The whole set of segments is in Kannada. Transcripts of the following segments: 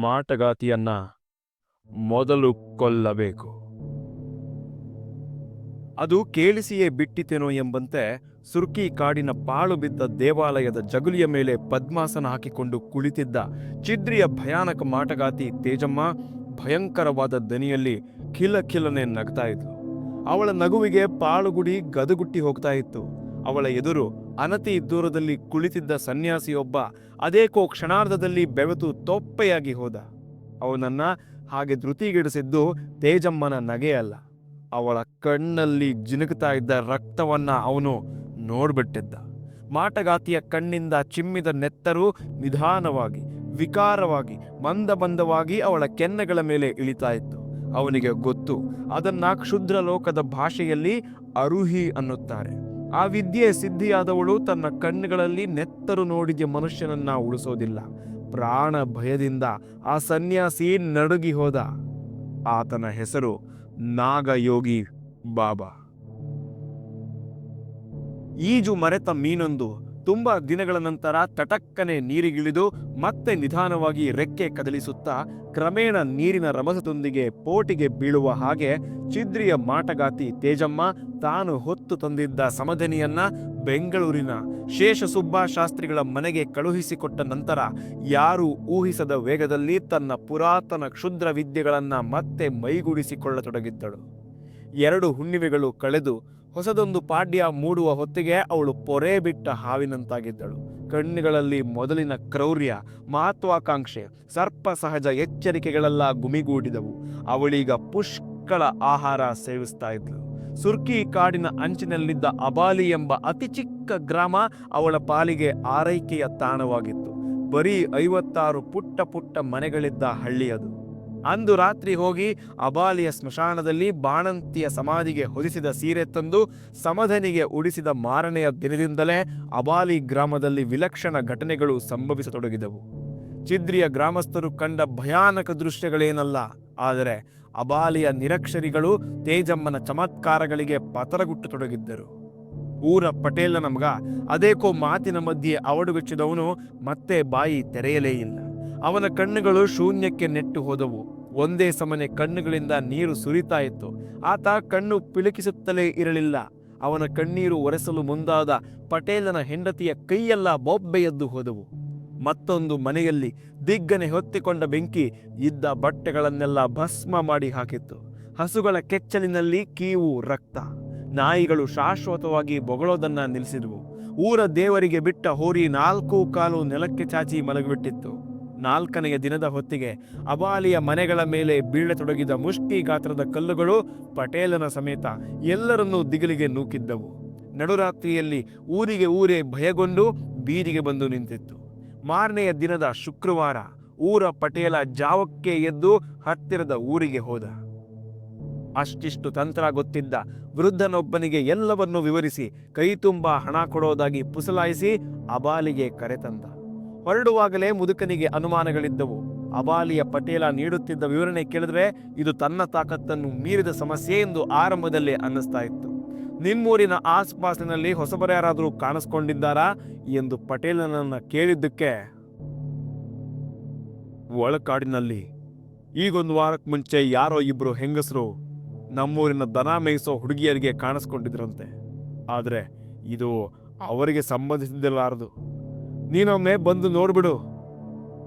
ಮಾಟಗಾತಿಯನ್ನ ಮೊದಲು ಕೊಲ್ಲಬೇಕು. ಅದು ಕೇಳಿಸಿಯೇ ಬಿಟ್ಟಿತೇನೋ ಎಂಬಂತೆ ಸುರ್ಕಿ ಕಾಡಿನ ಪಾಳು ಬಿದ್ದ ದೇವಾಲಯದ ಜಗುಲಿಯ ಮೇಲೆ ಪದ್ಮಾಸನ ಹಾಕಿಕೊಂಡು ಕುಳಿತಿದ್ದ ಚಿದ್ರಿಯ ಭಯಾನಕ ಮಾಟಗಾತಿ ತೇಜಮ್ಮ ಭಯಂಕರವಾದ ದನಿಯಲ್ಲಿ ಖಿಲ ಖಿಲನೆ ನಗ್ತಾ ಇದ್ಲು. ಅವಳ ನಗುವಿಗೆ ಪಾಳುಗುಡಿ ಗದಗುಟ್ಟಿ ಹೋಗ್ತಾ ಇತ್ತು. ಅವಳ ಎದುರು ಅನತಿ ದೂರದಲ್ಲಿ ಕುಳಿತಿದ್ದ ಸನ್ಯಾಸಿಯೊಬ್ಬ ಅದೇಕೋ ಕ್ಷಣಾರ್ಧದಲ್ಲಿ ಬೆವೆತು ತೊಪ್ಪೆಯಾಗಿ ಹೋದ. ಅವನನ್ನ ಹಾಗೆ ಧೃತಿಗಿಡಿಸಿದ್ದು ತೇಜಮ್ಮನ ನಗೆಯಲ್ಲ ಅವಳ ಕಣ್ಣಲ್ಲಿ ಜಿನುಕುತ್ತಾ ಇದ್ದ ರಕ್ತವನ್ನ ಅವನು ನೋಡ್ಬಿಟ್ಟಿದ್ದ. ಮಾಟಗಾತಿಯ ಕಣ್ಣಿಂದ ಚಿಮ್ಮಿದ ನೆತ್ತರು ನಿಧಾನವಾಗಿ, ವಿಕಾರವಾಗಿ ಮಂದಬಂದವಾಗಿ ಅವಳ ಕೆನ್ನೆಗಳ ಮೇಲೆ ಇಳಿತಾ ಇತ್ತು. ಅವನಿಗೆ ಗೊತ್ತು, ಅದನ್ನ ಕ್ಷುದ್ರ ಲೋಕದ ಭಾಷೆಯಲ್ಲಿ ಅರುಹಿ ಅನ್ನುತ್ತಾರೆ. ಆ ವಿದ್ಯೆ ಸಿದ್ಧಿಯಾದವಳು ತನ್ನ ಕಣ್ಣುಗಳಲ್ಲಿ ನೆತ್ತರು ನೋಡಿದ ಮನುಷ್ಯನನ್ನ ಉಳಿಸೋದಿಲ್ಲ. ಪ್ರಾಣ ಭಯದಿಂದ ಆ ಸನ್ಯಾಸಿ ನಡುಗಿ ಹೋದ. ಆತನ ಹೆಸರು ನಾಗಯೋಗಿ ಬಾಬಾ. ಈಜು ಮರೆತ ಮೀನೊಂದು ತುಂಬಾ ದಿನಗಳ ನಂತರ ತಟಕ್ಕನೆ ನೀರಿಗಿಳಿದು ಮತ್ತೆ ನಿಧಾನವಾಗಿ ರೆಕ್ಕೆ ಕದಲಿಸುತ್ತಾ ಕ್ರಮೇಣ ನೀರಿನ ರಭಸದೊಂದಿಗೆ ಪೋಟಿಗೆ ಬೀಳುವ ಹಾಗೆ ಚಿದ್ರಿಯ ಮಾಟಗಾತಿ ತೇಜಮ್ಮ ತಾನು ಹೊತ್ತು ತಂದಿದ್ದ ಸಮಧನಿಯನ್ನ ಬೆಂಗಳೂರಿನ ಶೇಷಸುಬ್ಬ ಶಾಸ್ತ್ರಿಗಳ ಮನೆಗೆ ಕಳುಹಿಸಿಕೊಟ್ಟ ನಂತರ ಯಾರೂ ಊಹಿಸದ ವೇಗದಲ್ಲಿ ತನ್ನ ಪುರಾತನ ಕ್ಷುದ್ರ ವಿದ್ಯೆಗಳನ್ನು ಮತ್ತೆ ಮೈಗೂಡಿಸಿಕೊಳ್ಳತೊಡಗಿದ್ದಳು. ಎರಡು ಹುಣ್ಣಿಮೆಗಳು ಕಳೆದು ಹೊಸದೊಂದು ಪಾಡ್ಯ ಮೂಡುವ ಹೊತ್ತಿಗೆ ಅವಳು ಪೊರೆ ಬಿಟ್ಟ ಹಾವಿನಂತಾಗಿದ್ದಳು. ಕಣ್ಣುಗಳಲ್ಲಿ ಮೊದಲಿನ ಕ್ರೌರ್ಯ, ಮಹತ್ವಾಕಾಂಕ್ಷೆ ಸರ್ಪ ಸಹಜ ಎಚ್ಚರಿಕೆಗಳೆಲ್ಲ ಗುಮಿಗೂಡಿದವು. ಅವಳೀಗ ಪುಷ್ಕಳ ಆಹಾರ ಸೇವಿಸ್ತಾ ಇದ್ಳು ಸುರ್ಕಿ ಕಾಡಿನ ಅಂಚಿನಲ್ಲಿದ್ದ ಅಬಾಲಿ ಎಂಬ ಅತಿ ಚಿಕ್ಕ ಗ್ರಾಮ ಅವಳ ಪಾಲಿಗೆ ಆರೈಕೆಯ ತಾಣವಾಗಿತ್ತು. ಬರೀ ಐವತ್ತಾರು ಪುಟ್ಟ ಪುಟ್ಟ ಮನೆಗಳಿದ್ದ ಹಳ್ಳಿ ಅದು ರಾತ್ರಿ ಹೋಗಿ ಅಬಾಲಿಯ ಸ್ಮಶಾನದಲ್ಲಿ ಬಾಣಂತಿಯ ಸಮಾಧಿಗೆ ಹೊದಿಸಿದ ಸೀರೆ ತಂದು ಸಮಧನಿಗೆ ಉಡಿಸಿದ ಮಾರನೆಯ ದಿನದಿಂದಲೇ ಅಬಾಲಿ ಗ್ರಾಮದಲ್ಲಿ ವಿಲಕ್ಷಣ ಘಟನೆಗಳು ಸಂಭವಿಸತೊಡಗಿದವು. ಚಿದ್ರಿಯ ಗ್ರಾಮಸ್ಥರು ಕಂಡ ಭಯಾನಕ ದೃಶ್ಯಗಳೇನಲ್ಲ, ಆದರೆ ಅಬಾಲಿಯ ನಿರಕ್ಷರಿಗಳು ತೇಜಮ್ಮನ ಚಮತ್ಕಾರಗಳಿಗೆ ಪತರಗುಟ್ಟತೊಡಗಿದ್ದರು. ಊರ ಪಟೇಲನ ನಮಗ ಅದೇಕೋ ಮಾತಿನ ಮಧ್ಯೆ ಅವಡುಗಚ್ಚಿದವನು ಮತ್ತೆ ಬಾಯಿ ತೆರೆಯಲೇ ಇಲ್ಲ. ಅವನ ಕಣ್ಣುಗಳು ಶೂನ್ಯಕ್ಕೆ ನೆಟ್ಟು ಹೋದವು. ಒಂದೇ ಸಮನೆ ಕಣ್ಣುಗಳಿಂದ ನೀರು ಸುರಿತಾ ಇತ್ತು ಆತ ಕಣ್ಣು ಪಿಳುಕಿಸುತ್ತಲೇ ಇರಲಿಲ್ಲ. ಅವನ ಕಣ್ಣೀರು ಒರೆಸಲು ಮುಂದಾದ ಪಟೇಲನ ಹೆಂಡತಿಯ ಕೈಯೆಲ್ಲ ಬೊಬ್ಬೆಯದ್ದು ಹೋದವು. ಮತ್ತೊಂದು ಮನೆಯಲ್ಲಿ ದಿಗ್ಗನೆ ಹೊತ್ತಿಕೊಂಡ ಬೆಂಕಿ ಇದ್ದ ಬಟ್ಟೆಗಳನ್ನೆಲ್ಲ ಭಸ್ಮ ಮಾಡಿ ಹಾಕಿತ್ತು. ಹಸುಗಳ ಕೆಚ್ಚಲಿನಲ್ಲಿ ಕೀವು, ರಕ್ತ. ನಾಯಿಗಳು ಶಾಶ್ವತವಾಗಿ ಬೊಗಳೋದನ್ನ ನಿಲ್ಲಿಸಿದವು. ಊರ ದೇವರಿಗೆ ಬಿಟ್ಟ ಹೋರಿ ನಾಲ್ಕು ಕಾಲು ನೆಲಕ್ಕೆ ಚಾಚಿ ಮಲಗಿಬಿಟ್ಟಿತ್ತು. ನಾಲ್ಕನೆಯ ದಿನದ ಹೊತ್ತಿಗೆ ಅಬಾಲಿಯ ಮನೆಗಳ ಮೇಲೆ ಬೀಳತೊಡಗಿದ ಮುಷ್ಟಿ ಗಾತ್ರದ ಕಲ್ಲುಗಳು ಪಟೇಲನ ಸಮೇತ ಎಲ್ಲರನ್ನೂ ದಿಗಿಲಿಗೆ ನೂಕಿದ್ದವು. ನಡುರಾತ್ರಿಯಲ್ಲಿ ಊರಿಗೆ ಊರೇ ಭಯಗೊಂಡು ಬೀದಿಗೆ ಬಂದು ನಿಂತಿತ್ತು. ಮಾರನೆಯ ದಿನದ ಶುಕ್ರವಾರ ಊರ ಪಟೇಲ ಜಾವಕ್ಕೆ ಎದ್ದು ಹತ್ತಿರದ ಊರಿಗೆ ಹೋದ. ಅಷ್ಟಿಷ್ಟು ತಂತ್ರ ಗೊತ್ತಿದ್ದ ವೃದ್ಧನೊಬ್ಬನಿಗೆ ಎಲ್ಲವನ್ನೂ ವಿವರಿಸಿ ಕೈ ತುಂಬ ಹಣ ಕೊಡೋದಾಗಿ ಪುಸಲಾಯಿಸಿ ಅಬಾಲಿಗೆ ಕರೆತಂದ ಹೊರಡುವಾಗಲೇ ಮುದುಕನಿಗೆ ಅನುಮಾನಗಳಿದ್ದವು. ಅಬಾಲಿಯ ಪಟೇಲ ನೀಡುತ್ತಿದ್ದ ವಿವರಣೆ ಕೇಳಿದ್ರೆ, ಇದು ತನ್ನ ತಾಕತ್ತನ್ನು ಮೀರಿದ ಸಮಸ್ಯೆ ಎಂದು ಆರಂಭದಲ್ಲೇ ಅನ್ನಿಸ್ತಾ ಇತ್ತು. ನಿಮ್ಮೂರಿನ ಆಸ್ಪಾಸಿನಲ್ಲಿ ಹೊಸಬರ ಯಾರಾದರೂ ಕಾಣಿಸ್ಕೊಂಡಿದ್ದಾರಾ ಎಂದು ಪಟೇಲನನ್ನ ಕೇಳಿದ್ದಕ್ಕೆ, ಒಳಕಾಡಿನಲ್ಲಿ. ಈಗೊಂದು ವಾರಕ್ಕೆ ಮುಂಚೆ ಯಾರೋ ಇಬ್ಬರು ಹೆಂಗಸರು ನಮ್ಮೂರಿನ ದನ ಮೇಯಿಸೋ ಹುಡುಗಿಯರಿಗೆ ಕಾಣಿಸ್ಕೊಂಡಿದ್ರಂತೆ. ಆದರೆ ಇದು ಅವರಿಗೆ ಸಂಬಂಧಿಸಿದ್ದಿರಲಾರದು. ನೀನೊಮ್ಮೆ ಬಂದು ನೋಡ್ಬಿಡು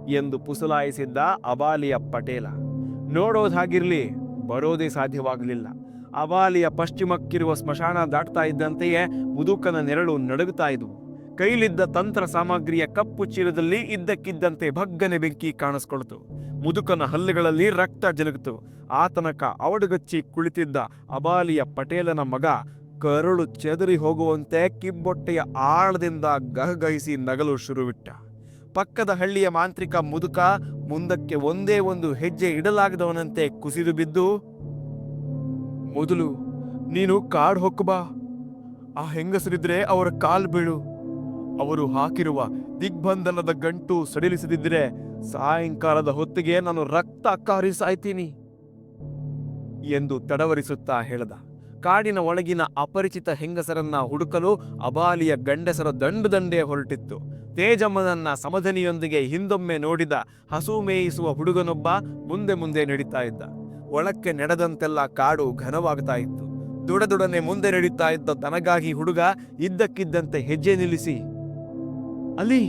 ಎಂದು ಪುಸಲಾಯಿಸಿದ್ದ ಅಬಾಲಿಯ ಪಟೇಲ. ನೋಡೋದಾಗಿರಲಿ ಬರೋದೇ ಸಾಧ್ಯವಾಗಲಿಲ್ಲ. ಅಬಾಲಿಯ ಪಶ್ಚಿಮಕ್ಕಿರುವ ಸ್ಮಶಾನ ದಾಟ್ತಾ ಇದ್ದಂತೆಯೇ ಮುದುಕನ ನೆರಳು ನಡುಗುತ್ತಾ ಇದ್ವು. ಕೈಲಿದ್ದ ತಂತ್ರ ಸಾಮಗ್ರಿಯ ಕಪ್ಪು ಚೀಲದಲ್ಲಿ ಇದ್ದಕ್ಕಿದ್ದಂತೆ ಭಗ್ಗನೆ ಬೆಂಕಿ ಕಾಣಿಸ್ಕೊಳ್ತು. ಮುದುಕನ ಹಲ್ಲುಗಳಲ್ಲಿ ರಕ್ತ ಜಲಗಿತು. ಆತನಕ ಅವಡುಗಚ್ಚಿ ಕುಳಿತಿದ್ದ ಅಬಾಲಿಯ ಪಟೇಲನ ಮಗ ಕರುಳು ಚದರಿ ಹೋಗುವಂತೆ ಕಿಬ್ಬೊಟ್ಟೆಯ ಆಳದಿಂದ ಗಹಗಹಿಸಿ ನಗಲು ಶುರುವಿಟ್ಟ. ಪಕ್ಕದ ಹಳ್ಳಿಯ ಮಾಂತ್ರಿಕ ಮುದುಕ ಮುಂದಕ್ಕೆ ಒಂದೇ ಒಂದು ಹೆಜ್ಜೆ ಇಡಲಾಗದವನಂತೆ ಕುಸಿದು ಬಿದ್ದು, ಮೊದಲು ನೀನು ಕಾಡ್ ಹೊಕ್ಕಬಾ ಆ ಹೆಂಗಸರಿದ್ರೆ ಅವರ ಕಾಲ್ ಬೀಳು. ಅವರು ಹಾಕಿರುವ ದಿಗ್ಬಂಧನದ ಗಂಟು ಸಡಿಲಿಸದಿದ್ರೆ ಸಾಯಂಕಾಲದ ಹೊತ್ತಿಗೆ ನಾನು ರಕ್ತ ಕಾರಿ ಸಾಯ್ತೀನಿ ಎಂದು ತಡವರಿಸುತ್ತಾ ಹೇಳ್ದ. ಕಾಡಿನ ಒಳಗಿನ ಅಪರಿಚಿತ ಹೆಂಗಸರನ್ನ ಹುಡುಕಲು ಅಬಾಲಿಯ ಗಂಡಸರ ದಂಡು ದಂಡೇ ಹೊರಟಿತ್ತು. ತೇಜಮ್ಮನನ್ನ ಸಮಧನಿಯೊಂದಿಗೆ ಹಿಂದೊಮ್ಮೆ ನೋಡಿದ ಹಸು ಮೇಯಿಸುವ ಹುಡುಗನೊಬ್ಬ ಮುಂದೆ ಮುಂದೆ ನಡೀತಾ ಇದ್ದ. ಒಳಕ್ಕೆ ನಡೆದಂತೆಲ್ಲ ಕಾಡು ಘನವಾಗ್ತಾ ಇತ್ತು. ದುಡದುಡನೆ ಮುಂದೆ ನಡೀತಾ ಇದ್ದ ತನಗಾಗಿ ಹುಡುಗ ಇದ್ದಕ್ಕಿದ್ದಂತೆ ಹೆಜ್ಜೆ ನಿಲ್ಲಿಸಿ ಅಲಿ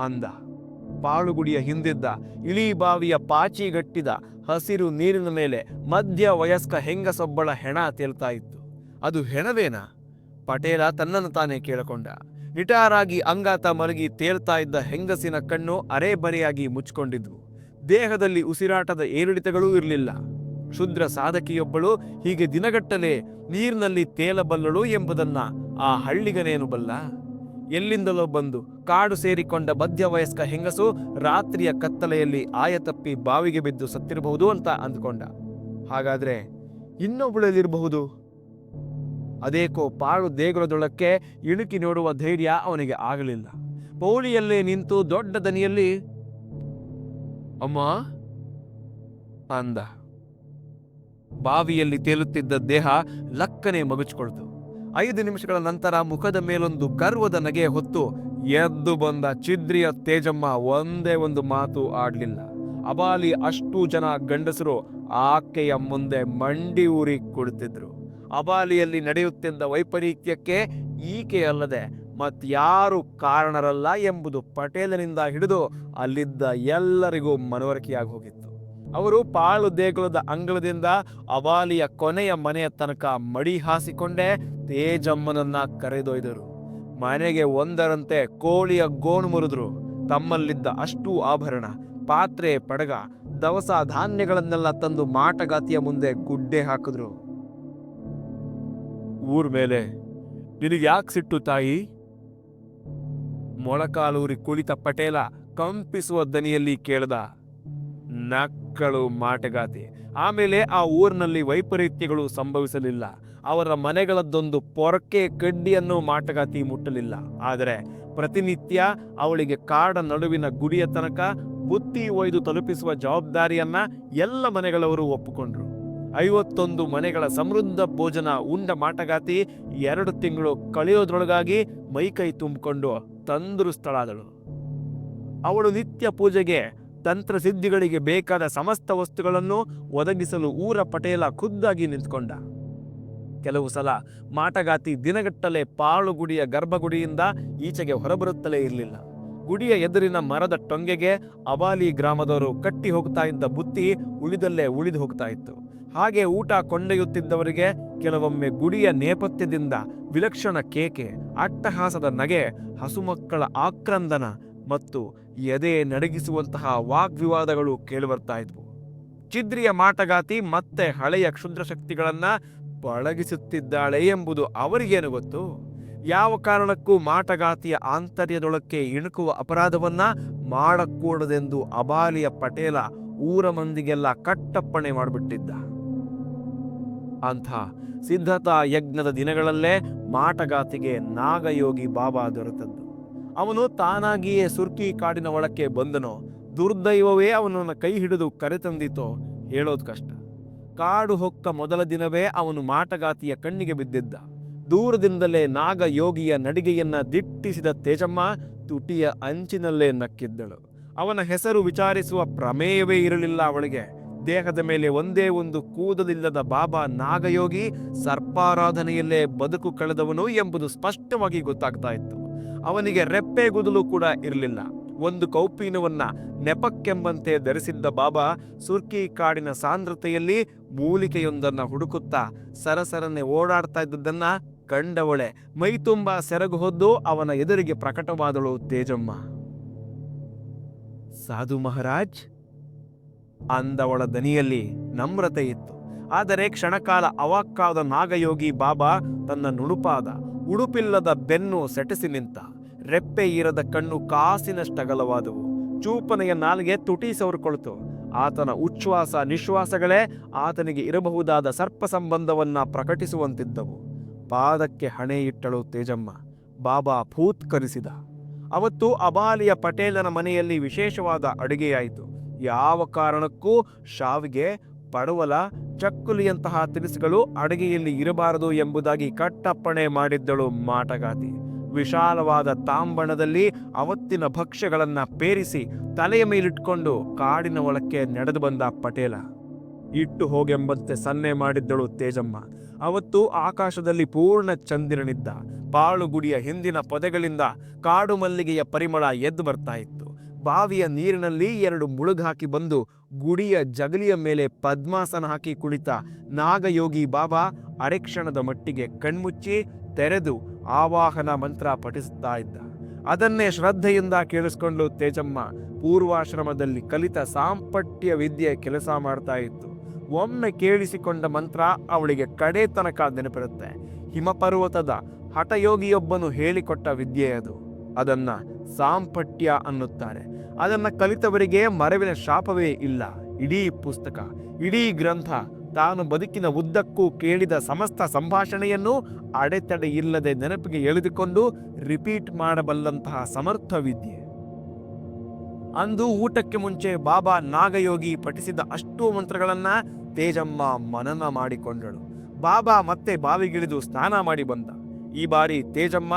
ಅಂದ. ಪಾಳುಗುಡಿಯ ಹಿಂದಿದ್ದ ಇಳಿ ಬಾವಿಯ ಪಾಚಿಗಟ್ಟಿದ ಹಸಿರು ನೀರಿನ ಮೇಲೆ ಮಧ್ಯ ವಯಸ್ಕ ಹೆಂಗಸೊಬ್ಬಳ ಹೆಣ ತೇಲ್ತಾ ಇತ್ತು. ಅದು ಹೆಣವೇನಾ? ಪಟೇಲ ತನ್ನನ್ನು ತಾನೇ ಕೇಳಿಕೊಂಡ. ನಿಟಾರಾಗಿ ಅಂಗಾತ ಮಲಗಿ ತೇಲ್ತಾ ಇದ್ದ ಹೆಂಗಸಿನ ಕಣ್ಣು ಅರೆಬರೆಯಾಗಿ ಮುಚ್ಕೊಂಡಿದ್ವು ದೇಹದಲ್ಲಿ ಉಸಿರಾಟದ ಏರಿಳಿತಗಳೂ ಇರಲಿಲ್ಲ. ಕ್ಷುದ್ರ ಸಾಧಕಿಯೊಬ್ಬಳು ಹೀಗೆ ದಿನಗಟ್ಟಲೆ ನೀರಿನಲ್ಲಿ ತೇಲಬಲ್ಲಳು ಎಂಬುದನ್ನ ಆ ಹಳ್ಳಿಗನೇನು ಬಲ್ಲ? ಎಲ್ಲಿಂದಲೋ ಬಂದು ಕಾಡು ಸೇರಿಕೊಂಡ ಮಧ್ಯವಯಸ್ಕ ಹೆಂಗಸು ರಾತ್ರಿಯ ಕತ್ತಲೆಯಲ್ಲಿ ಆಯತಪ್ಪಿ ಬಾವಿಗೆ ಬಿದ್ದು ಸತ್ತಿರಬಹುದು ಅಂತ ಅಂದ್ಕೊಂಡ. ಹಾಗಾದ್ರೆ ಇನ್ನೊಬ್ಬಳಲ್ಲಿರಬಹುದು ಅದೇಕೋ ಪಾಳು ದೇಗುಲದೊಳಕ್ಕೆ ಇಣುಕಿ ನೋಡುವ ಧೈರ್ಯ ಅವನಿಗೆ ಆಗಲಿಲ್ಲ. ಪೌಳಿಯಲ್ಲೇ ನಿಂತು ದೊಡ್ಡ ದನಿಯಲ್ಲಿ, ಅಮ್ಮ ಅಂದ ಬಾವಿಯಲ್ಲಿ ತೇಲುತ್ತಿದ್ದ ದೇಹ ಲಕ್ಕನೆ ಮಗುಚಿಕೊಳ್ತು. ಐದು ನಿಮಿಷಗಳ ನಂತರ ಮುಖದ ಮೇಲೊಂದು ಗರ್ವದ ನಗೆ ಹೊತ್ತು ಎದ್ದು ಬಂದ ಚಿದ್ರಿಯ ತೇಜಮ್ಮ ಒಂದೇ ಒಂದು ಮಾತು ಆಡ್ಲಿಲ್ಲ. ಅಬಾಲಿ ಅಷ್ಟು ಜನ ಗಂಡಸರು ಆಕೆಯ ಮುಂದೆ ಮಂಡಿ ಊರಿ ಕುಳಿತಿದ್ರು. ಅಬಾಲಿಯಲ್ಲಿ ನಡೆಯುತ್ತಿದ್ದ ವೈಪರೀತ್ಯಕ್ಕೆ ಈಕೆ ಅಲ್ಲದೆ ಮತ್ಯಾರು ಕಾರಣರಲ್ಲ ಎಂಬುದು ಪಟೇಲನಿಂದ ಹಿಡಿದು ಅಲ್ಲಿದ್ದ ಎಲ್ಲರಿಗೂ ಮನವರಿಕೆಯಾಗಿ ಹೋಗಿತ್ತು. ಅವರು ಪಾಳು ದೇಗುಲದ ಅಂಗಳದಿಂದ ಅವಾಲಿಯ ಕೊನೆಯ ಮನೆಯ ತನಕ ಮಡಿ ಹಾಸಿಕೊಂಡೇ ತೇಜಮ್ಮನನ್ನ ಕರೆದೊಯ್ದರು. ಮನೆಗೆ ಒಂದರಂತೆ ಕೋಳಿಯ ಗೋಣು ಮುರಿದ್ರು. ತಮ್ಮಲ್ಲಿದ್ದ ಅಷ್ಟು ಆಭರಣ, ಪಾತ್ರೆ ಪಡಗ, ದವಸ ಧಾನ್ಯಗಳನ್ನೆಲ್ಲ ತಂದು ಮಾಟಗಾತಿಯ ಮುಂದೆ ಗುಡ್ಡೆ ಹಾಕಿದ್ರು. ಊರ್ ಮೇಲೆ, ನಿನಗೆ ಯಾಕೆ ಸಿಟ್ಟು ತಾಯಿ? ಮೊಳಕಾಲೂರಿ ಕುಳಿತ ಪಟೇಲ ಕಂಪಿಸುವ ದನಿಯಲ್ಲಿ ಕೇಳ್ದ ನಕ್ಕಳು ಮಾಟಗಾತಿ. ಆಮೇಲೆ ಆ ಊರಿನಲ್ಲಿ ವೈಪರೀತ್ಯಗಳು ಸಂಭವಿಸಲಿಲ್ಲ. ಅವರ ಮನೆಗಳದ್ದೊಂದು ಪೊರಕೆ ಕಡ್ಡಿಯನ್ನು ಮಾಟಗಾತಿ ಮುಟ್ಟಲಿಲ್ಲ. ಆದರೆ ಪ್ರತಿನಿತ್ಯ ಅವಳಿಗೆ ಕಾಡ ನಡುವಿನ ಗುರಿಯ ತನಕ ಬುತ್ತಿ ಒಯ್ದು ತಲುಪಿಸುವ ಜವಾಬ್ದಾರಿಯನ್ನ ಎಲ್ಲ ಮನೆಗಳವರು ಒಪ್ಪಿಕೊಂಡ್ರು. ಐವತ್ತೊಂದು ಮನೆಗಳ ಸಮೃದ್ಧ ಭೋಜನ ಉಂಡ ಮಾಟಗಾತಿ ಎರಡು ತಿಂಗಳು ಕಳೆಯೋದ್ರೊಳಗಾಗಿ ಮೈಕೈ ತುಂಬಿಕೊಂಡು ತಂದುರುಸ್ತಳಾದಳು ಅವಳು ನಿತ್ಯ ಪೂಜೆಗೆ ತಂತ್ರಸಿದ್ಧಿಗಳಿಗೆ ಬೇಕಾದ ಸಮಸ್ತ ವಸ್ತುಗಳನ್ನು ಒದಗಿಸಲು ಊರ ಪಟೇಲ ಖುದ್ದಾಗಿ ನಿಂತ್ಕೊಂಡ. ಕೆಲವು ಸಲ ಮಾಟಗಾತಿ ದಿನಗಟ್ಟಲೆ ಪಾಳುಗುಡಿಯ ಗರ್ಭಗುಡಿಯಿಂದ ಈಚೆಗೆ ಹೊರಬರುತ್ತಲೇ ಇರಲಿಲ್ಲ. ಗುಡಿಯ ಎದುರಿನ ಮರದ ಟೊಂಗೆಗೆ ಅಬಾಲಿ ಗ್ರಾಮದವರು ಕಟ್ಟಿ ಹೋಗ್ತಾ ಇದ್ದ ಬುತ್ತಿ ಉಳಿದಲ್ಲೇ ಉಳಿದು ಹೋಗ್ತಾ ಇತ್ತು. ಹಾಗೆ ಊಟ ಕೊಂಡೊಯ್ಯುತ್ತಿದ್ದವರಿಗೆ ಕೆಲವೊಮ್ಮೆ ಗುಡಿಯ ನೇಪಥ್ಯದಿಂದ ವಿಲಕ್ಷಣ ಕೇಕೆ, ಅಟ್ಟಹಾಸದ ನಗೆ, ಹಸುಮಕ್ಕಳ ಆಕ್ರಂದನ ಮತ್ತು ಎದೆ ನಡಗಿಸುವಂತಹ ವಾಗ್ವಿವಾದಗಳು ಕೇಳಿಬರ್ತಾ ಇದ್ವು. ಚಿದ್ರಿಯ ಮಾಟಗಾತಿ ಮತ್ತೆ ಹಳೆಯ ಕ್ಷುದ್ರ ಶಕ್ತಿಗಳನ್ನ ಪಳಗಿಸುತ್ತಿದ್ದಾಳೆ ಎಂಬುದು ಅವರಿಗೇನು ಗೊತ್ತು? ಯಾವ ಕಾರಣಕ್ಕೂ ಮಾಟಗಾತಿಯ ಆಂತರ್ಯದೊಳಕ್ಕೆ ಇಣುಕುವ ಅಪರಾಧವನ್ನ ಮಾಡಕೂಡದೆಂದು ಅಬಾಲಿಯ ಪಟೇಲ ಊರ ಮಂದಿಗೆಲ್ಲ ಕಟ್ಟಪ್ಪಣೆ ಮಾಡಿಬಿಟ್ಟಿದ್ದ. ಅಂಥ ಸಿದ್ಧತಾ ಯಜ್ಞದ ದಿನಗಳಲ್ಲೇ ಮಾಟಗಾತಿಗೆ ನಾಗಯೋಗಿ ಬಾಬಾ ದೊರೆತದ್ದು. ಅವನು ತಾನಾಗಿಯೇ ಸುರ್ಕಿ ಕಾಡಿನ ಒಳಕ್ಕೆ ಬಂದನೋ. ದುರ್ದೈವವೇ ಅವನನ್ನು ಕೈ ಹಿಡಿದು ಕರೆತಂದಿತೋ ಹೇಳೋದು ಕಷ್ಟ. ಕಾಡು ಹೊಕ್ಕ ಮೊದಲ ದಿನವೇ ಅವನು ಮಾಟಗಾತಿಯ ಕಣ್ಣಿಗೆ ಬಿದ್ದಿದ್ದ. ದೂರದಿಂದಲೇ ನಾಗಯೋಗಿಯ ನಡಿಗೆಯನ್ನ ದಿಟ್ಟಿಸಿದ ತೇಜಮ್ಮ ತುಟಿಯ ಅಂಚಿನಲ್ಲೇ ನಕ್ಕಿದ್ದಳು. ಅವನ ಹೆಸರು ವಿಚಾರಿಸುವ ಪ್ರಮೇಯವೇ ಇರಲಿಲ್ಲ ಅವಳಿಗೆ. ದೇಹದ ಮೇಲೆ ಒಂದೇ ಒಂದು ಕೂದಲಿಲ್ಲದ ಬಾಬಾ ನಾಗಯೋಗಿ ಸರ್ಪಾರಾಧನೆಯಲ್ಲೇ ಬದುಕು ಕಳೆದವನು ಎಂಬುದು ಸ್ಪಷ್ಟವಾಗಿ ಗೊತ್ತಾಗ್ತಾ ಇತ್ತು. ಅವನಿಗೆ ರೆಪ್ಪೆ ಗುದಲು ಕೂಡ ಇರಲಿಲ್ಲ. ಒಂದು ಕೌಪೀನವನ್ನ ನೆಪಕ್ಕೆಂಬಂತೆ ಧರಿಸಿದ್ದ ಬಾಬಾ ಸುರ್ಕಿ ಕಾಡಿನ ಸಾಂದ್ರತೆಯಲ್ಲಿ ಮೂಲಿಕೆಯೊಂದನ್ನು ಹುಡುಕುತ್ತಾ ಸರಸರನೆ ಓಡಾಡ್ತಾ ಇದ್ದದ್ದನ್ನ ಕಂಡವಳೆ. ಮೈತುಂಬ ಸೆರಗು ಹೊದ್ದು ಅವನ ಎದುರಿಗೆ ಪ್ರಕಟವಾದಳು ತೇಜಮ್ಮ. ಸಾಧು ಮಹಾರಾಜ್, ಅಂದವಳ ದನಿಯಲ್ಲಿ ನಮ್ರತೆ ಇತ್ತು. ಆದರೆ ಕ್ಷಣಕಾಲ ಅವಾಕ್ಕಾದ ನಾಗಯೋಗಿ ಬಾಬಾ ತನ್ನ ನುಣುಪಾದ ಉಡುಪಿಲ್ಲದ ಬೆನ್ನು ಸೆಟಸಿ ನಿಂತ, ರೆಪ್ಪೆ ಇರದ ಕಣ್ಣು ಕಾಸಿನಷ್ಟಗಲವಾದವು. ಚೂಪನೆಯ ನಾಲಿಗೆ ತುಟಿ ಸವರ್ಕೊಳ್ತು ಆತನ ಉಚ್ಛ್ವಾಸ ನಿಶ್ವಾಸಗಳೇ ಆತನಿಗೆ ಇರಬಹುದಾದ ಸರ್ಪ ಸಂಬಂಧವನ್ನ ಪ್ರಕಟಿಸುವಂತಿದ್ದವು. ಪಾದಕ್ಕೆ ಹಣೆ ಇಟ್ಟಳು ತೇಜಮ್ಮ. ಬಾಬಾ ಭೂತ್ಕರಿಸಿದ. ಅವತ್ತು ಅಬಾಲಿಯ ಪಟೇಲನ ಮನೆಯಲ್ಲಿ ವಿಶೇಷವಾದ ಅಡುಗೆಯಾಯಿತು. ಯಾವ ಕಾರಣಕ್ಕೂ ಶಾವಿಗೆ ಪಡವಲ ಚಕ್ಕುಲಿಯಂತಹ ತಿನಿಸುಗಳು ಅಡುಗೆಯಲ್ಲಿ ಇರಬಾರದು ಎಂಬುದಾಗಿ ಕಟ್ಟಪ್ಪಣೆ ಮಾಡಿದ್ದಳು ಮಾಟಗಾತಿ. ವಿಶಾಲವಾದ ತಾಂಬಣದಲ್ಲಿ ಅವತ್ತಿನ ಭಕ್ಷ್ಯಗಳನ್ನು ಪೇರಿಸಿ ತಲೆಯ ಮೇಲಿಟ್ಕೊಂಡು ಕಾಡಿನ ಒಳಕ್ಕೆ ನಡೆದು ಬಂದ ಪಟೇಲ. ಇಟ್ಟು ಹೋಗೆಂಬಂತೆ ಸನ್ನೆ ಮಾಡಿದ್ದಳು ತೇಜಮ್ಮ. ಅವತ್ತು ಆಕಾಶದಲ್ಲಿ ಪೂರ್ಣ ಚಂದಿರನಿದ್ದ. ಪಾಳುಗುಡಿಯ ಹಿಂದಿನ ಪೊದೆಗಳಿಂದ ಕಾಡು ಮಲ್ಲಿಗೆಯ ಪರಿಮಳ ಎದ್ದು ಬರ್ತಾ ಇತ್ತು. ಬಾವಿಯ ನೀರಿನಲ್ಲಿ ಎರಡು ಮುಳುಗಾಕಿ ಬಂದು ಗುಡಿಯ ಜಗಲಿಯ ಮೇಲೆ ಪದ್ಮಾಸನ ಹಾಕಿ ಕುಳಿತ ನಾಗಯೋಗಿ ಬಾಬಾ ಅರೆಕ್ಷಣದ ಮಟ್ಟಿಗೆ ಕಣ್ಮುಚ್ಚಿ ತೆರೆದು ಆವಾಹನ ಮಂತ್ರ ಪಠಿಸುತ್ತಾ ಇದ್ದ. ಅದನ್ನೇ ಶ್ರದ್ಧೆಯಿಂದ ಕೇಳಿಸ್ಕೊಂಡು ತೇಜಮ್ಮ ಪೂರ್ವಾಶ್ರಮದಲ್ಲಿ ಕಲಿತ ಸಾಂಪಟ್ಯ ವಿದ್ಯೆ ಕೆಲಸ ಮಾಡ್ತಾ ಇತ್ತು. ಒಮ್ಮೆ ಕೇಳಿಸಿಕೊಂಡ ಮಂತ್ರ ಅವಳಿಗೆ ಕಡೆ ತನಕ ನೆನಪಿರುತ್ತೆ. ಹಿಮಪರ್ವತದ ಹಠಯೋಗಿಯೊಬ್ಬನು ಹೇಳಿಕೊಟ್ಟ ವಿದ್ಯೆ ಅದು. ಅದನ್ನ ಸಾಂಪಟ್ಯ ಅನ್ನುತ್ತಾರೆ. ಅದನ್ನ ಕಲಿತವರಿಗೆ ಮರವಿನ ಶಾಪವೇ ಇಲ್ಲ. ಇಡೀ ಪುಸ್ತಕ, ಇಡೀ ಗ್ರಂಥ, ತಾನು ಬದುಕಿನ ಉದ್ದಕ್ಕೂ ಕೇಳಿದ ಸಮಸ್ತ ಸಂಭಾಷಣೆಯನ್ನು ಅಡೆತಡೆ ಇಲ್ಲದೆ ನೆನಪಿಗೆ ಎಳೆದುಕೊಂಡು ರಿಪೀಟ್ ಮಾಡಬಲ್ಲಂತಹ ಸಮರ್ಥ ವಿದ್ಯೆ ಅಂದು ಊಟಕ್ಕೆ ಮುಂಚೆ ಬಾಬಾ ನಾಗಯೋಗಿ ಪಠಿಸಿದ ಅಷ್ಟು ಮಂತ್ರಗಳನ್ನು ತೇಜಮ್ಮ ಮನನ ಮಾಡಿಕೊಂಡಳು. ಬಾಬಾ ಮತ್ತೆ ಬಾವಿಗಿಳಿದು ಸ್ನಾನ ಮಾಡಿ ಬಂದ. ಈ ಬಾರಿ ತೇಜಮ್ಮ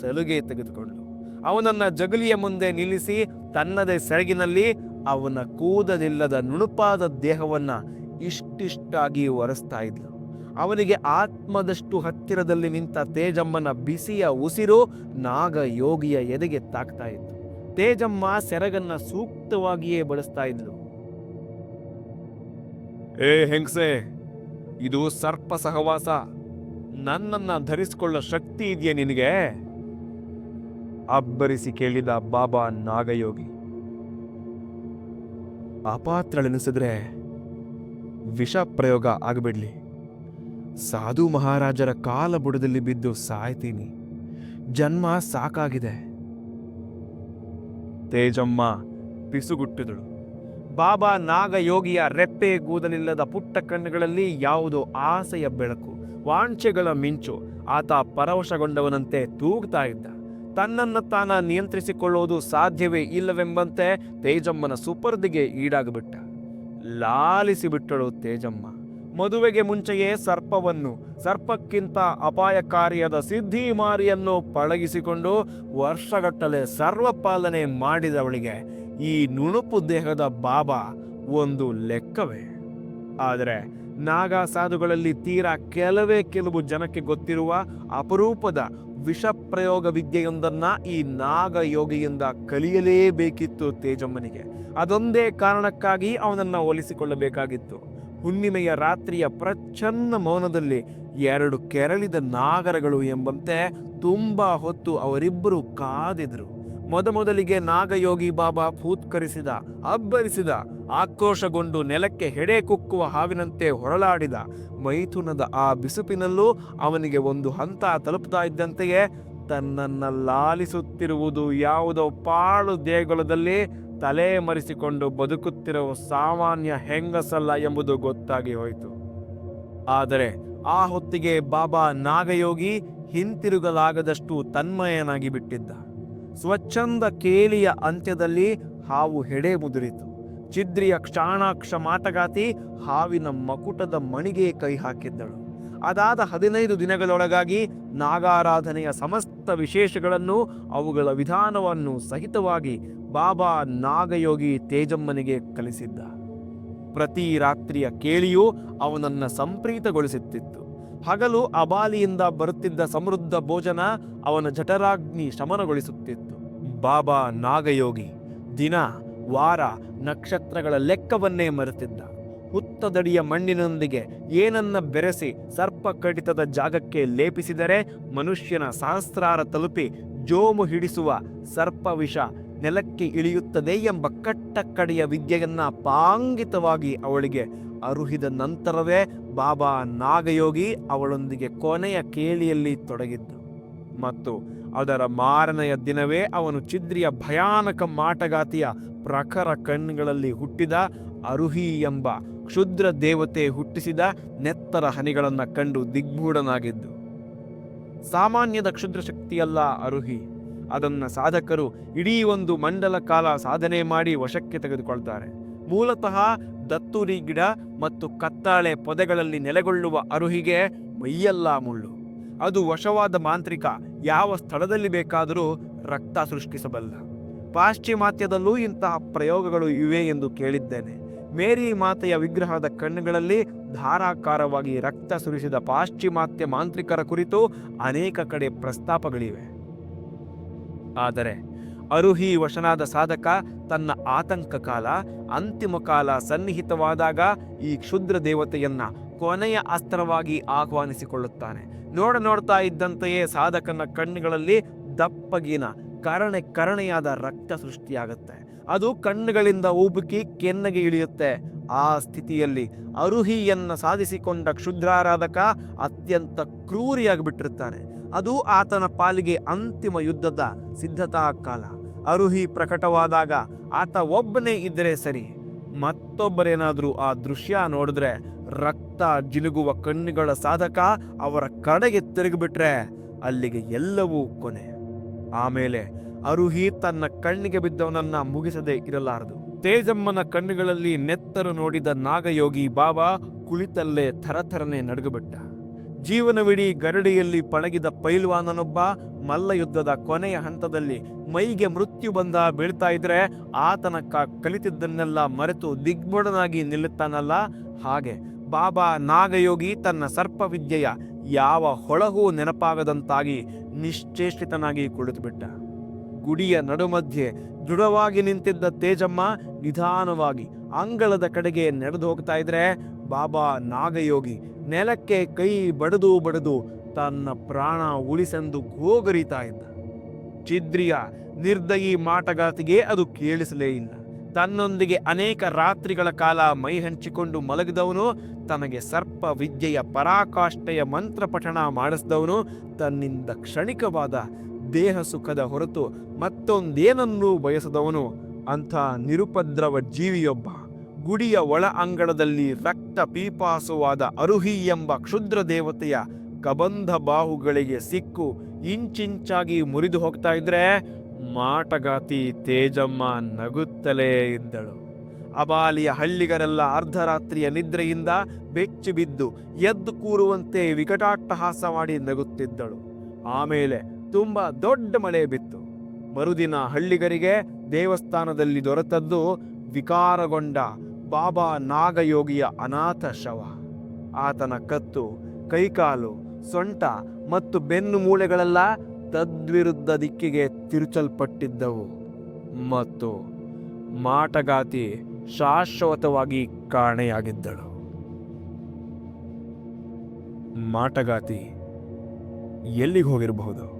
ಸಲುಗೆ ತೆಗೆದುಕೊಂಡಳು. ಅವನನ್ನ ಜಗಲಿಯ ಮುಂದೆ ನಿಲ್ಲಿಸಿ ತನ್ನದೇ ಸೆರಗಿನಲ್ಲಿ ಅವನ ಕೂದಲಿಲ್ಲದ ನುಣುಪಾದ ದೇಹವನ್ನ ಇಷ್ಟಿಷ್ಟಾಗಿ ಒರೆಸ್ತಾ ಇದ್ಲು. ಅವನಿಗೆ ಆತ್ಮದಷ್ಟು ಹತ್ತಿರದಲ್ಲಿ ನಿಂತ ತೇಜಮ್ಮನ ಬಿಸಿಯ ಉಸಿರು ನಾಗ ಯೋಗಿಯ ಎದೆಗೆ ತಾಕ್ತಾ ಇತ್ತು. ತೇಜಮ್ಮ ಸೆರಗನ್ನ ಸೂಕ್ತವಾಗಿಯೇ ಬಳಸ್ತಾ ಇದ್ಲು. ಏ ಹೆಂಗ್ಸೆ, ಇದು ಸರ್ಪ ಸಹವಾಸ ನನ್ನನ್ನ ಧರಿಸಿಕೊಳ್ಳೋ ಶಕ್ತಿ ಇದೆಯೇ ನಿನಗೆ? ಅಬ್ಬರಿಸಿ ಕೇಳಿದ ಬಾಬಾ ನಾಗಯೋಗಿ. ಅಪಾತ್ರಳೆನಿಸಿದ್ರೆ ವಿಷ ಪ್ರಯೋಗ ಆಗಬಿಡ್ಲಿ. ಸಾಧು ಮಹಾರಾಜರ ಕಾಲ ಬುಡದಲ್ಲಿ ಬಿದ್ದು ಸಾಯ್ತೀನಿ. ಜನ್ಮ ಸಾಕಾಗಿದೆ. ತೇಜಮ್ಮ ಪಿಸುಗುಟ್ಟಿದಳು. ಬಾಬಾ ನಾಗಯೋಗಿಯ ರೆಪ್ಪೆ ಗೂದಲಿಲ್ಲದ ಪುಟ್ಟ ಕಣ್ಣುಗಳಲ್ಲಿ ಯಾವುದೋ ಆಸೆಯ ಬೆಳಕು ವಾಂಛೆಗಳ ಮಿಂಚು ಆತ ಪರವಶಗೊಂಡವನಂತೆ ತೂಗ್ತಾ ಇದ್ದ. ತನ್ನನ್ನು ತಾನ ನಿಯಂತ್ರಿಸಿಕೊಳ್ಳುವುದು ಸಾಧ್ಯವೇ ಇಲ್ಲವೆಂಬಂತೆ ತೇಜಮ್ಮನ ಸುಪರ್ದಿಗೆ ಈಡಾಗಿಬಿಟ್ಟ. ಲಾಲಿಸಿಬಿಟ್ಟಳು ತೇಜಮ್ಮ. ಮದುವೆಗೆ ಮುಂಚೆಯೇ ಸರ್ಪವನ್ನು, ಸರ್ಪಕ್ಕಿಂತ ಅಪಾಯಕಾರಿಯಾದ ಸಿದ್ಧಿ ಮಾರಿಯನ್ನು ಪಳಗಿಸಿಕೊಂಡು ವರ್ಷಗಟ್ಟಲೆ ಸರ್ವಪಾಲನೆ ಮಾಡಿದವಳಿಗೆ ಈ ನುಣುಪು ದೇಹದ ಬಾಬಾ ಒಂದು ಲೆಕ್ಕವೇ. ಆದರೆ ನಾಗಾ ಸಾಧುಗಳಲ್ಲಿ ತೀರಾ ಕೆಲವೇ ಕೆಲವು ಜನಕ್ಕೆ ಗೊತ್ತಿರುವ ಅಪರೂಪದ ವಿಷ ಪ್ರಯೋಗ ವಿದ್ಯೆಯೊಂದನ್ನು ಈ ನಾಗ ಯೋಗಿಯಿಂದ ಕಲಿಯಲೇಬೇಕಿತ್ತು ತೇಜಮ್ಮನಿಗೆ. ಅದೊಂದೇ ಕಾರಣಕ್ಕಾಗಿ ಅವನನ್ನು ಒಲಿಸಿಕೊಳ್ಳಬೇಕಾಗಿತ್ತು. ಹುಣ್ಣಿಮೆಯ ರಾತ್ರಿಯ ಪ್ರಚನ್ನ ಮೌನದಲ್ಲಿ ಎರಡು ಕೆರಳಿದ ನಾಗರಗಳು ಎಂಬಂತೆ ತುಂಬ ಹೊತ್ತು ಅವರಿಬ್ಬರು ಕಾದಿದ್ರು ಮೊದಮೊದಲಿಗೆ ನಾಗಯೋಗಿ ಬಾಬಾ ಫೂತ್ಕರಿಸಿದ ಅಬ್ಬರಿಸಿದ ಆಕ್ರೋಶಗೊಂಡು ನೆಲಕ್ಕೆ ಹೆಡೆ ಕುಕ್ಕುವ ಹಾವಿನಂತೆ ಹೊರಳಾಡಿದ ಮೈಥುನದ ಆ ಬಿಸುಪಿನಲ್ಲೂ ಅವನಿಗೆ ಒಂದು ಹಂತ ತಲುಪುತ್ತಾ ಇದ್ದಂತೆಯೇ ತನ್ನನ್ನ ಲಾಲಿಸುತ್ತಿರುವುದು ಯಾವುದೋ ಪಾಳು ದೇಗುಲದಲ್ಲಿ ತಲೆ ಮರೆಸಿಕೊಂಡು ಬದುಕುತ್ತಿರುವ ಸಾಮಾನ್ಯ ಹೆಂಗಸಲ್ಲ ಎಂಬುದು ಗೊತ್ತಾಗಿ ಹೋಯಿತು. ಆದರೆ ಆ ಹೊತ್ತಿಗೆ ಬಾಬಾ ನಾಗಯೋಗಿ ಹಿಂತಿರುಗಲಾಗದಷ್ಟು ತನ್ಮಯನಾಗಿ ಬಿಟ್ಟಿದ್ದ. ಸ್ವಚ್ಛಂದ ಕೇಲಿಯ ಅಂತ್ಯದಲ್ಲಿ ಹಾವು ಹೆಡೆ ಮುದುರಿತು. ಚಿದ್ರಿಯ ಕ್ಷಾಣಾಕ್ಷ ಮಾತಗಾತಿ ಹಾವಿನ ಮಕುಟದ ಮಣಿಗೆ ಕೈ ಹಾಕಿದ್ದಳು. ಅದಾದ ಹದಿನೈದು ದಿನಗಳೊಳಗಾಗಿ ನಾಗಾರಾಧನೆಯ ಸಮಸ್ತ ವಿಶೇಷಗಳನ್ನು ಅವುಗಳ ವಿಧಾನವನ್ನು ಸಹಿತವಾಗಿ ಬಾಬಾ ನಾಗಯೋಗಿ ತೇಜಮ್ಮನಿಗೆ ಕಲಿಸಿದ್ದ. ಪ್ರತಿ ರಾತ್ರಿಯ ಕೇಳಿಯೂ ಅವನನ್ನ ಸಂಪ್ರೀತಗೊಳಿಸುತ್ತಿತ್ತು. ಹಗಲು ಅಬಾಲಿಯಿಂದ ಬರುತ್ತಿದ್ದ ಸಮೃದ್ಧ ಭೋಜನ ಅವನ ಜಠರಾಗ್ನಿ ಶಮನಗೊಳಿಸುತ್ತಿತ್ತು. ಬಾಬಾ ನಾಗಯೋಗಿ, ದಿನ ವಾರ ನಕ್ಷತ್ರಗಳ ಲೆಕ್ಕವನ್ನೇ ಮರೆತಿದ್ದ. ಹುತ್ತದಡಿಯ ಮಣ್ಣಿನೊಂದಿಗೆ ಏನನ್ನ ಬೆರೆಸಿ ಸರ್ಪ ಕಡಿತದ ಜಾಗಕ್ಕೆ ಲೇಪಿಸಿದರೆ ಮನುಷ್ಯನ ಸಹಸ್ರಾರ ತಲುಪಿ ಜೋಮು ಹಿಡಿಸುವ ಸರ್ಪವಿಷ ನೆಲಕ್ಕೆ ಇಳಿಯುತ್ತದೆ ಎಂಬ ಕಟ್ಟಕಡೆಯ ವಿದ್ಯೆಯನ್ನ ಪಾಂಗಿತವಾಗಿ ಅವಳಿಗೆ ಅರುಹಿದ ನಂತರವೇ ಬಾಬಾ ನಾಗಯೋಗಿ ಅವಳೊಂದಿಗೆ ಕೊನೆಯ ಕೇಳಿಯಲ್ಲಿ ತೊಡಗಿದ್ದು. ಮತ್ತು ಅದರ ಮಾರನೆಯ ದಿನವೇ ಅವನು ಚಿದ್ರಿಯ ಭಯಾನಕ ಮಾಟಗಾತಿಯ ಪ್ರಖರ ಕಣ್ಣುಗಳಲ್ಲಿ ಹುಟ್ಟಿದ ಅರುಹಿ ಎಂಬ ಕ್ಷುದ್ರ ದೇವತೆ ಹುಟ್ಟಿಸಿದ ನೆತ್ತರ ಹನಿಗಳನ್ನು ಕಂಡು ದಿಗ್ಭೂಢನಾಗಿದ್ದು ಸಾಮಾನ್ಯದ ಕ್ಷುದ್ರ ಶಕ್ತಿಯಲ್ಲ ಅರುಹಿ. ಅದನ್ನು ಸಾಧಕರು ಇಡೀ ಒಂದು ಮಂಡಲ ಕಾಲ ಸಾಧನೆ ಮಾಡಿ ವಶಕ್ಕೆ ತೆಗೆದುಕೊಳ್ತಾರೆ. ಮೂಲತಃ ದತ್ತೂರಿ ಗಿಡ ಮತ್ತು ಕತ್ತಾಳೆ ಪೊದೆಗಳಲ್ಲಿ ನೆಲೆಗೊಳ್ಳುವ ಅರುಹಿಗೆ ಮೈಯೆಲ್ಲ ಮುಳ್ಳು. ಅದು ವಶವಾದ ಮಾಂತ್ರಿಕ ಯಾವ ಸ್ಥಳದಲ್ಲಿ ಬೇಕಾದರೂ ರಕ್ತ ಸೃಷ್ಟಿಸಬಲ್ಲ. ಪಾಶ್ಚಿಮಾತ್ಯದಲ್ಲೂ ಇಂತಹ ಪ್ರಯೋಗಗಳು ಇವೆ ಎಂದು ಕೇಳಿದ್ದೇನೆ. ಮೇರಿ ಮಾತೆಯ ವಿಗ್ರಹದ ಕಣ್ಣುಗಳಲ್ಲಿ ಧಾರಾಕಾರವಾಗಿ ರಕ್ತ ಸುರಿಸಿದ ಪಾಶ್ಚಿಮಾತ್ಯ ಮಾಂತ್ರಿಕರ ಕುರಿತು ಅನೇಕ ಕಡೆ ಪ್ರಸ್ತಾಪಗಳಿವೆ. ಆದರೆ ಅರುಹಿ ವಶನಾದ ಸಾಧಕ ತನ್ನ ಆತಂಕ ಕಾಲ, ಅಂತಿಮ ಕಾಲ ಸನ್ನಿಹಿತವಾದಾಗ ಈ ಕ್ಷುದ್ರ ದೇವತೆಯನ್ನ ಕೊನೆಯ ಅಸ್ತ್ರವಾಗಿ ಆಹ್ವಾನಿಸಿಕೊಳ್ಳುತ್ತಾನೆ. ನೋಡ ನೋಡ್ತಾ ಇದ್ದಂತೆಯೇ ಸಾಧಕನ ಕಣ್ಣುಗಳಲ್ಲಿ ದಪ್ಪಗಿನ, ಕರಣೆ ಕರಣೆಯಾದ ರಕ್ತ ಸೃಷ್ಟಿಯಾಗುತ್ತೆ. ಅದು ಕಣ್ಣುಗಳಿಂದ ಉಬುಕಿ ಕೆನ್ನಗೆ ಇಳಿಯುತ್ತೆ. ಆ ಸ್ಥಿತಿಯಲ್ಲಿ ಅರುಹಿಯನ್ನ ಸಾಧಿಸಿಕೊಂಡ ಕ್ಷುದ್ರಾರಾಧಕ ಅತ್ಯಂತ ಕ್ರೂರಿಯಾಗಿ ಬಿಟ್ಟಿರುತ್ತಾನೆ ಅದು ಆತನ ಪಾಲಿಗೆ ಅಂತಿಮ ಯುದ್ಧದ ಸಿದ್ಧತಾ ಕಾಲ. ಅರುಹಿ ಪ್ರಕಟವಾದಾಗ ಆತ ಒಬ್ಬನೇ ಇದ್ದರೆ ಸರಿ. ಮತ್ತೊಬ್ಬರೇನಾದರೂ ಆ ದೃಶ್ಯ ನೋಡಿದ್ರೆ ರಕ್ತ ಜಿಲುಗುವ ಕಣ್ಣುಗಳ ಸಾಧಕ ಅವರ ಕಡೆಗೆ ತಿರುಗಿಬಿಟ್ರೆ ಅಲ್ಲಿಗೆ ಎಲ್ಲವೂ ಕೊನೆ. ಆಮೇಲೆ ಅರುಹಿ ತನ್ನ ಕಣ್ಣಿಗೆ ಬಿದ್ದವನನ್ನ ಮುಗಿಸದೆ ಇರಲಾರದು. ತೇಜಮ್ಮನ ಕಣ್ಣುಗಳಲ್ಲಿ ನೆತ್ತರು ನೋಡಿದ ನಾಗಯೋಗಿ ಬಾಬಾ ಕುಳಿತಲ್ಲೇ ಥರಥರನೆ ನಡುಗುಬಿಟ್ಟ. ಜೀವನವಿಡೀ ಗರಡಿಯಲ್ಲಿ ಪಳಗಿದ ಪೈಲ್ವಾನನೊಬ್ಬ ಮಲ್ಲಯುದ್ಧದ ಕೊನೆಯ ಹಂತದಲ್ಲಿ ಮೈಗೆ ಮೃತ್ಯು ಬಂದ ಬೀಳ್ತಾ ಇದ್ರೆ ಆತನಕ್ಕ ಕಲಿತಿದ್ದನ್ನೆಲ್ಲ ಮರೆತು ದಿಗ್ಬಡನಾಗಿ ನಿಲ್ಲುತ್ತಾನಲ್ಲ? ಹಾಗೆ ಬಾಬಾ ನಾಗಯೋಗಿ ತನ್ನ ಸರ್ಪವಿದ್ಯೆಯ ಯಾವ ಹೊಳಹೂ ನೆನಪಾಗದಂತಾಗಿ ನಿಶ್ಚೇಷ್ಟಿತನಾಗಿ ಕುಳಿತುಬಿಟ್ಟ. ಗುಡಿಯ ನಡುಮಧ್ಯೆ ದೃಢವಾಗಿ ನಿಂತಿದ್ದ ತೇಜಮ್ಮ ನಿಧಾನವಾಗಿ ಅಂಗಳದ ಕಡೆಗೆ ನಡೆದು ಹೋಗ್ತಾ ಇದ್ರೆ ಬಾಬಾ ನಾಗಯೋಗಿ ನೆಲಕ್ಕೆ ಕೈ ಬಡದು ಬಡದು ತನ್ನ ಪ್ರಾಣ ಉಳಿಸೆಂದು ಗೋಗರಿತಾ ಇದ್ದ. ಚಿದ್ರಿಯ ನಿರ್ದಯಿ ಮಾಟಗಾತಿಗೆ ಅದು ಕೇಳಿಸಲೇ ಇಲ್ಲ. ತನ್ನೊಂದಿಗೆ ಅನೇಕ ರಾತ್ರಿಗಳ ಕಾಲ ಮೈ ಹಂಚಿಕೊಂಡು ಮಲಗಿದವನು, ತನಗೆ ಸರ್ಪ ವಿದ್ಯೆಯ ಪರಾಕಾಷ್ಠೆಯ ಮಂತ್ರ ಪಠಣ ಮಾಡಿಸಿದವನು, ತನ್ನಿಂದ ಕ್ಷಣಿಕವಾದ ದೇಹ ಸುಖದ ಹೊರತು ಮತ್ತೊಂದೇನನ್ನೂ ಬಯಸದವನು. ಅಂಥ ನಿರುಪದ್ರವ ಜೀವಿಯೊಬ್ಬ ಗುಡಿಯ ಒಳ ಅಂಗಳದಲ್ಲಿ ರಕ್ತ ಪೀಪಾಸುವಾದ ಅರುಹಿ ಎಂಬ ಕ್ಷುದ್ರ ದೇವತೆಯ ಕಬಂಧ ಬಾಹುಗಳಿಗೆ ಸಿಕ್ಕು ಇಂಚಿಂಚಾಗಿ ಮುರಿದು ಹೋಗ್ತಾ ಇದ್ರೆ ಮಾಟಗಾತಿ ತೇಜಮ್ಮ ನಗುತ್ತಲೇ ಇದ್ದಳು ಅಬಾಲಿಯ ಹಳ್ಳಿಗರೆಲ್ಲ ಅರ್ಧರಾತ್ರಿಯ ನಿದ್ರೆಯಿಂದ ಬೆಚ್ಚಿ ಬಿದ್ದು ಎದ್ದು ಕೂರುವಂತೆ ವಿಕಟಾಟ್ಟಹಾಸ ಮಾಡಿ ನಗುತ್ತಿದ್ದಳು. ಆಮೇಲೆ ತುಂಬ ದೊಡ್ಡ ಮಳೆ ಬಿತ್ತು. ಮರುದಿನ ಹಳ್ಳಿಗರಿಗೆ ದೇವಸ್ಥಾನದಲ್ಲಿ ದೊರೆತದ್ದು ವಿಕಾರಗೊಂಡ ಬಾಬಾ ನಾಗಯೋಗಿಯ ಅನಾಥ ಶವ. ಆತನ ಕತ್ತು, ಕೈಕಾಲು, ಸೊಂಟ ಮತ್ತು ಬೆನ್ನು ಮೂಳೆಗಳೆಲ್ಲ ತದ್ವಿರುದ್ಧ ದಿಕ್ಕಿಗೆ ತಿರುಚಲ್ಪಟ್ಟಿದ್ದವು. ಮತ್ತು ಮಾಟಗಾತಿ ಶಾಶ್ವತವಾಗಿ ಕಾಣೆಯಾಗಿದ್ದಳು. ಮಾಟಗಾತಿ ಎಲ್ಲಿಗೆ ಹೋಗಿರಬಹುದು?